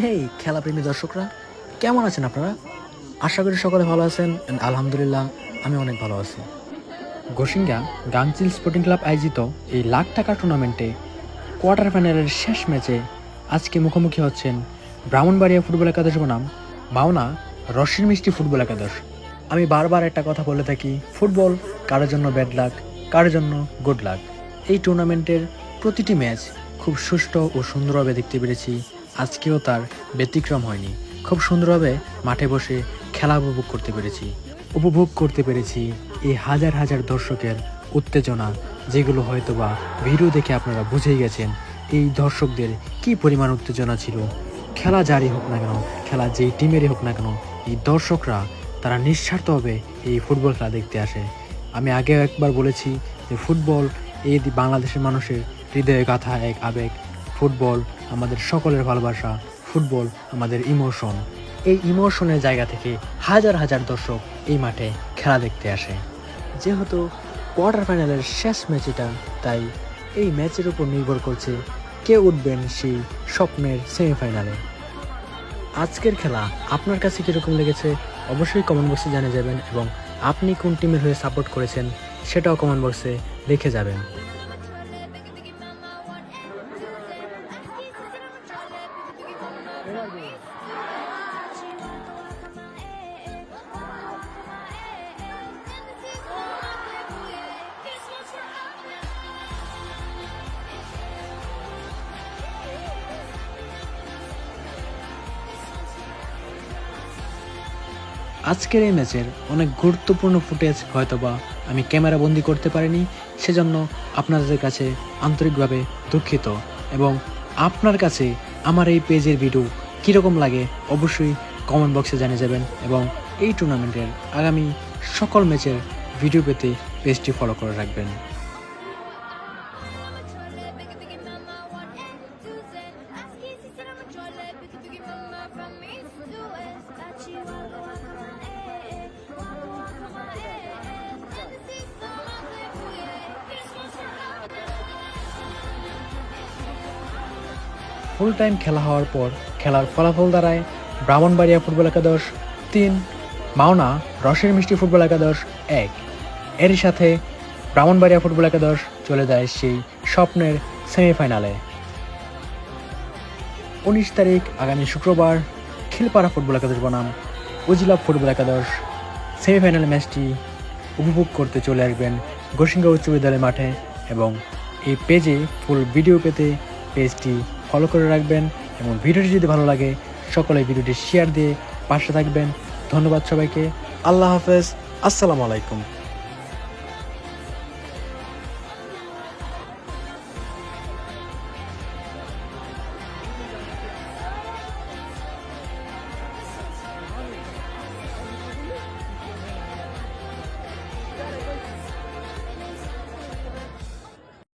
হেই খেলাপ্রেমী দর্শকরা, কেমন আছেন আপনারা? আশা করি সকলে ভালো আছেন আলহামদুলিল্লাহ, আমি অনেক ভালো আছি। গোসিঙ্গা গাংচিল স্পোর্টিং ক্লাব আয়োজিত এই লাখ টাকা টুর্নামেন্টে কোয়ার্টার ফাইনালের শেষ ম্যাচে আজকে মুখোমুখি হচ্ছেন ব্রাহ্মণবাড়িয়া ফুটবল একাদশ বনাম মাওনা রশির মিষ্টি ফুটবল একাদশ। আমি বারবার একটা কথা বলে থাকি, ফুটবল কারোর জন্য ব্যাড লাক কারোর জন্য গুড লাক এই টুর্নামেন্টের প্রতিটি ম্যাচ খুব সুষ্ঠু ও সুন্দরভাবে দেখতে পেরেছি। আজকেও তার ব্যতিক্রম হয়নি। খুব সুন্দরভাবে মাঠে বসে খেলা উপভোগ করতে পেরেছি। উপভোগ করতে পেরেছি এই হাজার হাজার দর্শকের উত্তেজনা, যেগুলো হয়তোবা ভিডিও দেখে আপনারা বুঝেই গেছেন এই দর্শকদের কি পরিমাণ উত্তেজনা ছিল। খেলা জারি হোক না কেন, খেলা যেই টিমেরই হোক না কেন, এই দর্শকরা তারা নিঃস্বার্থভাবে এই ফুটবল খেলা দেখতে আসে। আমি আগেও একবার বলেছি যে ফুটবল এই বাংলাদেশের মানুষের হৃদয়ে গাথা এক আবেগ ফুটবল আমাদের সকলের ভালোবাসা, ফুটবল আমাদের ইমোশন। এই ইমোশনের জায়গা থেকে হাজার হাজার দর্শক এই মাঠে খেলা দেখতে আসে। যেহেতু কোয়ার্টার ফাইনালের শেষ ম্যাচ এটা তাই এই ম্যাচের উপর নির্ভর করছে কে উঠবেন সেই স্বপ্নের সেমিফাইনালে। আজকের খেলা আপনার কাছে কীরকম লেগেছে? অবশ্যই কমেন্ট বক্সে জানিয়ে যাবেন এবং আপনি কোন টিমের হয়ে সাপোর্ট করেছেন, সেটাও কমেন্ট বক্সে লিখে যাবেন। আজকের এই ম্যাচের অনেক গুরুত্বপূর্ণ ফুটেজ হয়তোবা আমি ক্যামেরা বন্দি করতে পারিনি, সেজন্য আপনাদের কাছে আন্তরিকভাবে দুঃখিত এবং আপনার কাছে আমার এই পেজের ভিডিও কীরকম লাগে অবশ্যই কমেন্ট বক্সে জানিয়ে যাবেন এবং এই টুর্নামেন্টের আগামী সকল ম্যাচের ভিডিও পেতে পেজটি ফলো করে রাখবেন। ফুল টাইম খেলা হওয়ার পর খেলার ফলাফল দাঁড়ায় ব্রাহ্মণবাড়িয়া ফুটবল একাদশ তিন, মাওনা রসের মিষ্টি ফুটবল একাদশ এক। এরই সাথে ব্রাহ্মণবাড়িয়া ফুটবল একাদশ চলে যায় সেই স্বপ্নের সেমিফাইনালে। উনিশ তারিখ আগামী শুক্রবার খিলপাড়া ফুটবল একাদশ বনাম। উজিলা ফুটবল একাদশ সেমিফাইনাল ম্যাচটি উপভোগ করতে চলে আসবেন গোসিঙ্গা উচ্চ বিদ্যালয় মাঠে এবং এই পেজে ফুল ভিডিও পেতে পেজটি ফলো করে রাখবেন এবং ভিডিওটি যদি ভালো লাগে, সকলে ভিডিওটি শেয়ার দিয়ে পাশে থাকবেন। ধন্যবাদ সবাইকে। আল্লাহ হাফেজ। আসসালামু আলাইকুম।